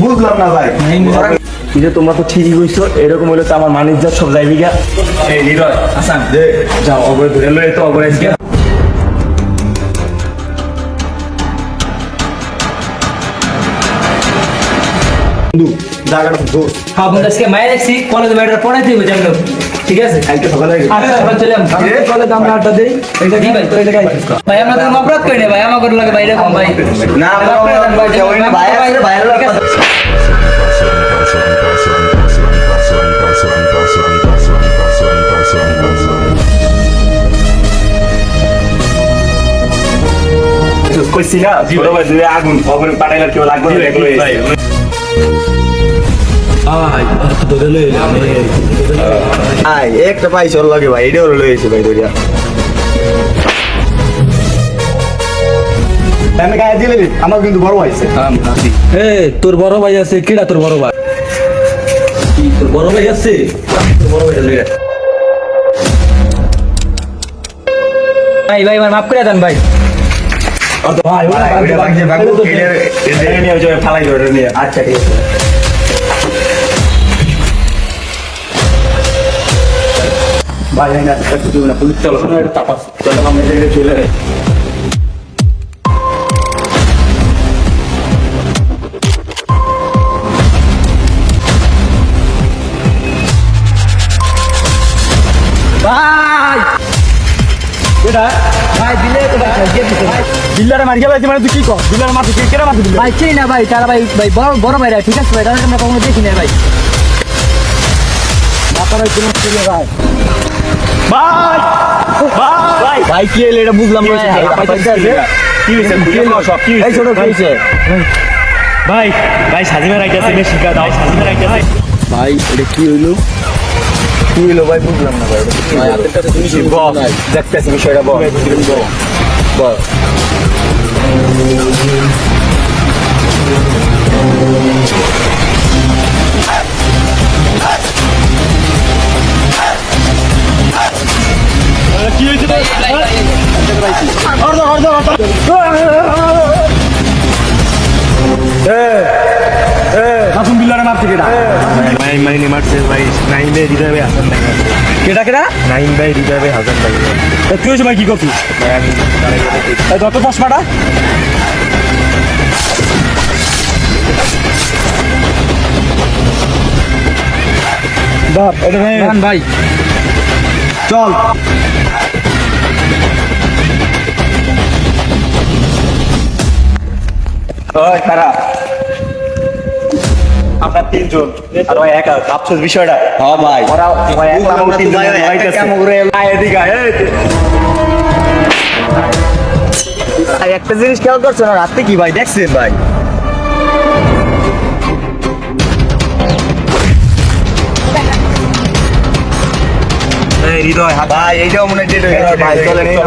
বুঝলাম না ভাই। কিন্তু তোমরা তো ঠিকই কইছো এরকম হলে তো আমার মানিজ্য সব যাইবি গা। এই হৃদয় হাসান যাও অগরে ধরে লয়ে তো অগরে বন্ধু জায়গাটা তো দূর হ্যাঁ বন্ধু আজকে মায়ের দেখছি কলেজে ম্যাটার পড়াইতে হবে জানলো ঠিক আছে কালকে সকালে আচ্ছা আমরা চলে আসলাম কলেজ আমরা আড্ডা দিই এটা কি ভাই ভাই আমরা তো অপরাধ করি না ভাই আমার করে লাগে ভাই এরকম ভাই না আমরা ওই ভাই আছে ভাইয়ের লোক কইছি না ছোট ভাই দিলে আগুন অগরে পাঠাইলে কেউ লাগবে ভাই একটা পাইছে ওর লগে ভাই এটাও লইছে ভাই দরিয়া আমি গায়ে দিলে আমার কিন্তু বড় হয়েছে এ তোর বড় ভাই আছে কিরা তোর বড় ভাই? কি, তোর বড় ভাই আছে? তোর বড় ভাই আছে ভাই ভাই আমার মাফ করে দেন ভাই। ভাই ভাই, এটা- এটা আচ্ছা আছে। ভাই না একটা কিছু না পুলিশ চলো না এটা তাপাস চলো আমরা এদিকে চলে ভাই এটা ভাই দিলে তো ভাই দিয়ে দিতে ভাই বিল্লারে মারি গেলাইছে মানে তুই কি কর বিল্লারে মারতে কে কেন মারতে দিলে ভাই চিনি না ভাই তারা ভাই ভাই বড় বড় ভাইরা ঠিক আছে ভাই তারা আমরা কখনো দেখি না ভাই মাথায় কোনো ছিল ভাই ভাই ভাই ভাই কি এলো এটা বুঝলাম না। কি হইছে কি হইছে সব কি এই হইছে ছোট কি হয়েছে? ভাই ভাই সাজিমে রাইতাছে নে শিখা দাও সাজিমে রাইতাছে ভাই এটা কি হইল? কি হইল ভাই? বুঝলাম না ভাই ভাই হাতের কাছে তুমি বল। দেখতেছি বিষয়টা বল। বল। ভাই তুই ভাই কি করছিস আমি এই যত জান ভাই। চল। ওই খারা আমরা তিনজন আর ওই একা। ভাবছিস বিষয়টা? হ্যাঁ ভাই। ওরা ওই একলা আমরা তিনজন ভাই, একা লড়াইতেছে। কেমন করে আয় এদিকে আয়, এই একটা জিনিস খেয়াল করছ না রাতে কি ভাই? দেখছেন ভাই? হৃদয় ভাই এইটাও মনে হয় ভাই চলেন এই